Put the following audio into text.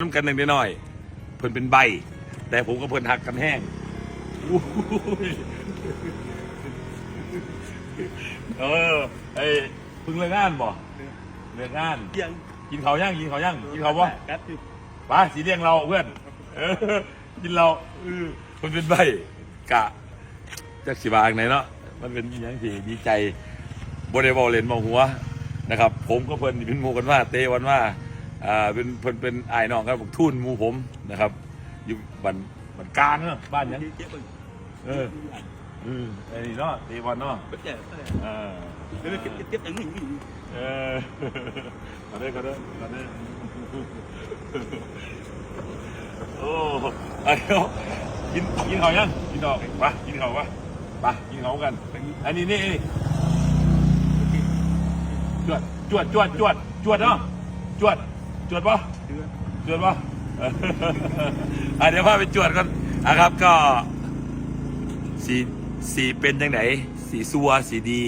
น้ำกันหนึ่งนิดหน่อย เพิ่นเป็นใบ แต่ผมกับเพิ่นหักกันแห้งอู้ยเออไอ้เพิ่งเลิกงานบ่เลิกงานเที่ยงกินเขาวย่างกินเขาวย่างกินเขาวบ่กัดอยู่ไปสีเลี้ยงเราเพื่อนเออกินเราเออมันเป็นใบกะจากสิบางไหนเนาะมันเป็นอหยังที่ดีใจบริบอลเลนมองหัวนะครับ ผมก็เพิ่นเป็นหมูกันว่าเตวันว่า อ่าเป็นเพิ่นเป็นไอ้ายน้องกันผมทุนหมูผมนะครับ อยู่บ้านบ้านกลางเนาะบ้านหยังเจ็บเบิ่งเออเออไอ้นี่เนาะเตวันเนาะเจ็บเออเจ็บเจ็บเจ็บอย่างนี้เออมาเด้อมาเด้อมาเด้อโอ้ไอ้เนาะกินกินเขาวยังกินดอกไปกินเขาวปะไปกินเขาวกัน อันนี้นี่นี่จวดจวดจวดจวดจวดเนาะจวด จวดปะจวดปะเอออะเดี๋ยวพาไปจวดกันนะครับก็สีสีเป็นยังไงสีซัวสีดี